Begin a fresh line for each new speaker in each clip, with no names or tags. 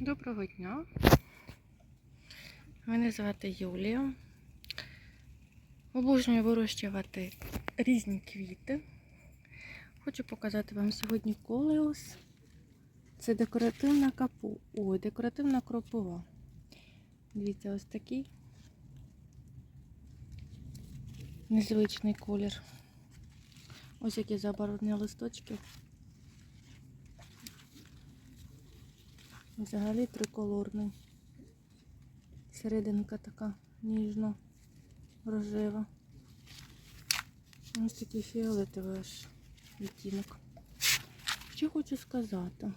Доброго дня. Мене звати Юлія. Обожнюю вирощувати різні квіти. Хочу показати вам сьогодні колеус. Це декоративна капу. Ой, декоративна кропова. Дивіться, ось такий незвичний колір. Ось які забарвлені листочки. Взагалі триколорний. Серединка така ніжно рожева. Ось такий фіолетовий аж відтінок. Що хочу сказати?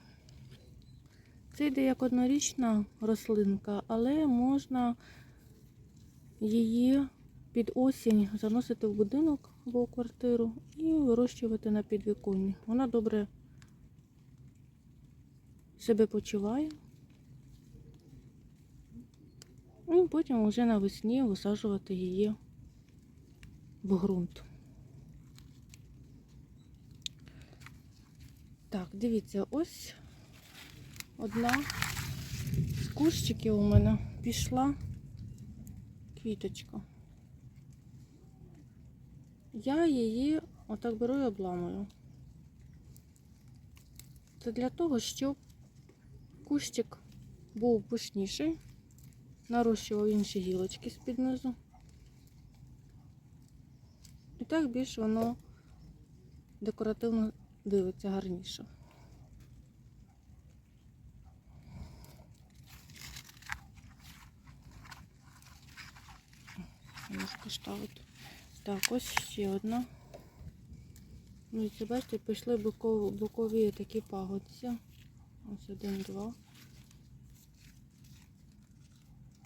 Це йде як однорічна рослинка, але можна її під осінь заносити в будинок або в квартиру і вирощувати на підвіконні. Вона добре себе почуває. І потім вже навесні висаджувати її в ґрунт. Так, дивіться, ось одна з кущиків у мене пішла квіточка. Я її отак беру і обламую. Це для того, щоб кущик був пишніший, нарощував інші гілочки з-під низу. І так більш воно декоративно дивиться гарніше. Ножку ставити. Так, ось ще одна. Ну і це бачите, пішли бокові, бокові такі пагодці. Ось один, два.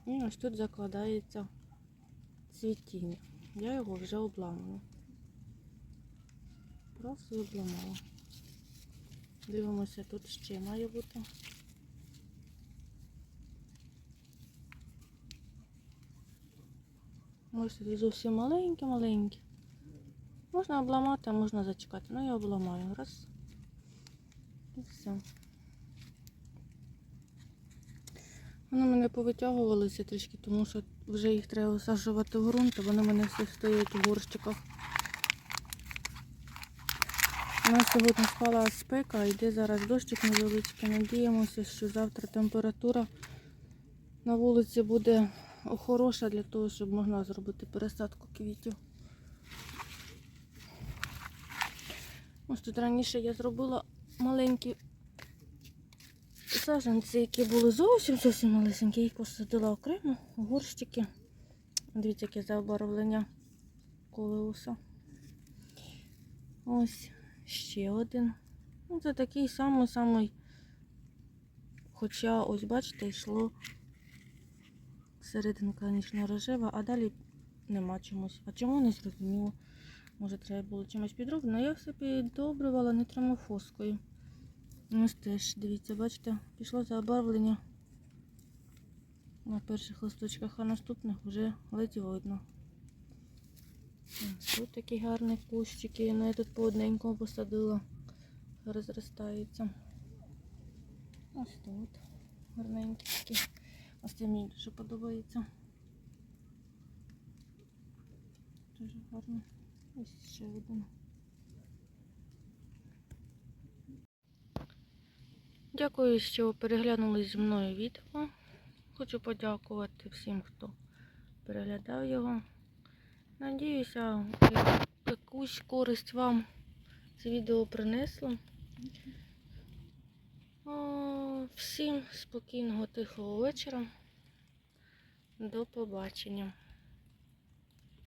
І ось тут закладається цвітіння. Я його вже обламую. Просто обламала. Дивимося, тут ще має бути. Ось тут зовсім маленькі-маленькі. Можна обламати, а можна зачекати. Ну я обламаю. Раз. І все. Вони мене повитягувалися трішки, тому що вже їх треба висаджувати в ґрунт, а вони в мене всі стоять у горщиках. У нас сьогодні спала спека, йде зараз дощик невеличкий. Надіємося, що завтра температура на вулиці буде хороша для того, щоб могла зробити пересадку квітів. Ось тут раніше я зробила маленькі саджанці, які були зовсім зовсім малесенькі, їх посадила окремо в горщики. Дивіться, яке забарвлення колеуса. Ось ще один. Ну, це такий самий-самий. Хоча, ось, бачите, йшло серединка ніжно рожева, а далі нема чомусь. А чому не зрозуміло? Може, треба було чимось підроблено. Я все піддобрювала нітромофоскою. Ось теж, дивіться, бачите, пішло забарвлення на перших листочках, а наступних вже ледь видно. Тут такі гарні кущики, ну я тут по одненькому посадила, розростаються. Ось тут гарненькі такі. Ось це мені дуже подобається. Дуже гарно. Ось ще один. Дякую, що переглянули зі мною відео. Хочу подякувати всім, хто переглядав його. Надіюся, якусь користь вам це відео принесло. О, Всім спокійного, тихого вечора. До побачення.